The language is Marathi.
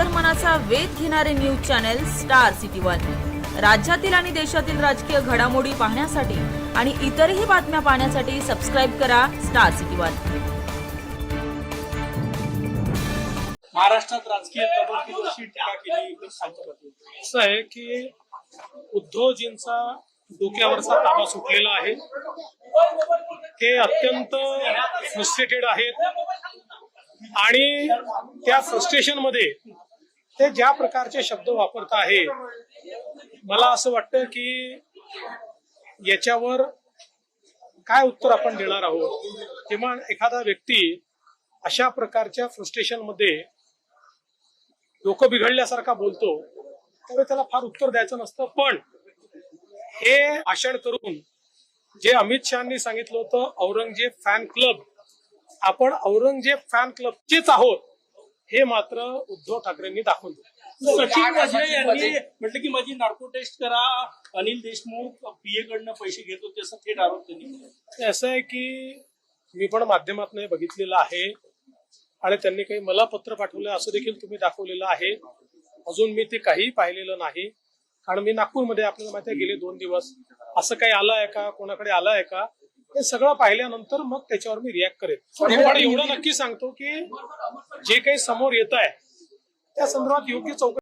अंतर्मनाचा वेध घेणारे news channel star city one. राज्यातील आणि देशातील राजकीय घडामोडी पाहण्यासाठी आणि इतरही बातम्या पाहण्यासाठी सबस्क्राईब करा स्टार सिटी वन. महाराष्ट्रात राजकीय टीका केली असं आहे की उद्धवजींचा डोक्यावरचा ताबा सुटलेला आहे. ते अत्यंत फ्रस्ट्रेटेड आहेत. आणि त्या फ्रस्ट्रेशनमध्ये ते ज्या प्रकारचे शब्द वापरत आहे मला असं वाटतं की याच्यावर काय उत्तर आपण देणार आहोत? किंवा एखादा व्यक्ती अशा प्रकारच्या फ्रस्ट्रेशनमध्ये लोक बिघडल्यासारखा बोलतो त्यामुळे त्याला फार उत्तर द्यायचं नसतं. पण हे भाषण करून जे अमित शहानी सांगितलं होतं औरंगजेब फॅन क्लब आपण औरंगजेब फॅन क्लबचेच आहोत. हे मात्र उद्धव ठाकरेंनी दाखवून दिलं. सचिन वाजळे यांनी म्हटलं की माझी नार्को टेस्ट करा अनिल देशमुख पीए कडनं पैसे घेत होते असं थेट आरोप त्यांनी केला. ते असं आहे की मी पण माध्यमातून हे बघितलेलं आहे आणि त्यांनी काही मला पत्र पाठवलं असं देखील तुम्ही दाखवलेलं आहे. अजून मी ते काहीही पाहिलेलं नाही. कारण मी नागपूरमध्ये आपल्याला माहिती आहे गेले दोन दिवस. असं काही आलं आहे का? कोणाकडे आलं आहे का? हे सगळं पाहिल्यानंतर मग त्याच्यावर मी रिॲक्ट करेन पण एवढं नक्की सांगतो की जे काही समोर येत आहे त्या संदर्भात योग्य चौकशी